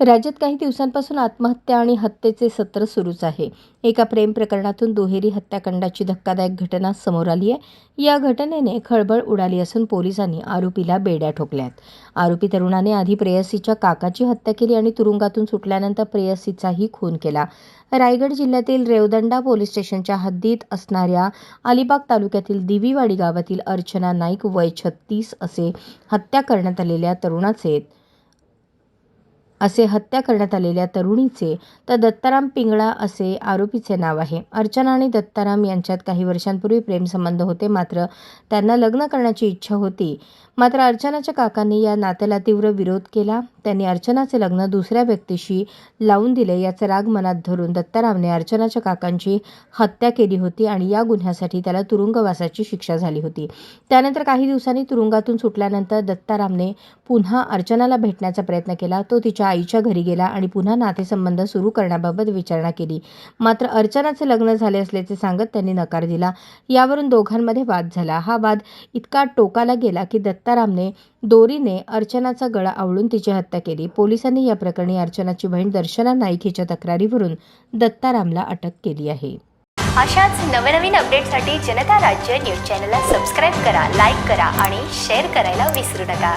राज्यात काही दिवसांपासून आत्महत्या आणि हत्येचे सत्र सुरूच आहे. एका प्रेम प्रकरणातून दुहेरी हत्याकांडाची धक्कादायक घटना समोर आली आहे. या घटनेने खळबळ उडाली असून पोलिसांनी आरोपीला बेड्या ठोकल्यात. आरोपी तरुणाने आधी प्रेयसीच्या काकाची हत्या केली आणि तुरुंगातून सुटल्यानंतर प्रेयसीचाही खून केला. रायगड जिल्ह्यातील रेवदंडा पोलीस स्टेशनच्या हद्दीत असणाऱ्या अलिबाग तालुक्यातील दिवीवाडी गावातील अर्चना नाईक वय छत्तीस असे हत्या करण्यात आलेल्या तरुणाचे असे हत्या करण्यात आलेल्या तरुणीचे तर दत्ताराम पिंगळा असे आरोपीचे नाव आहे. अर्चना आणि दत्ताराम यांच्यात काही वर्षांपूर्वी प्रेमसंबंध होते. मात्र त्यांना लग्न करण्याची इच्छा होती. मात्र अर्चनाच्या काकांनी या नात्याला तीव्र विरोध केला. त्यांनी अर्चनाचे लग्न दुसऱ्या व्यक्तीशी लावून दिले याचा राग मनात धरून दत्तारामने अर्चनाच्या काकांची हत्या केली होती आणि या गुन्ह्यासाठी त्याला तुरुंगवासाची शिक्षा झाली होती. त्यानंतर काही दिवसांनी तुरुंगातून सुटल्यानंतर दत्तारामने पुन्हा अर्चनाला भेटण्याचा प्रयत्न केला. तो तिच्या आईच्या घरी गेला आणि पुन्हा नातेसंबंध सुरू करण्याबाबत विचारणा केली. मात्र अर्चनाचे लग्न झाले असल्याचे सांगत त्यांनी नकार दिला. यावरून दोघांमध्ये वाद झाला. हा वाद इतका टोकाला गेला की दत्तारामने दोरीने अर्चनाचा गळा आवळून तिची हत्या केली. पोलिसांनी या प्रकरणी अर्चनाची बहीण दर्शना नाईक हिच्या तक्रारीवरून दत्तारामला अटक केली आहे. अशाच नवनवीन अपडेटसाठी जनता राज्य न्यूज चॅनलला सबस्क्राईब करा लाईक करा आणि शेअर करायला विसरू नका.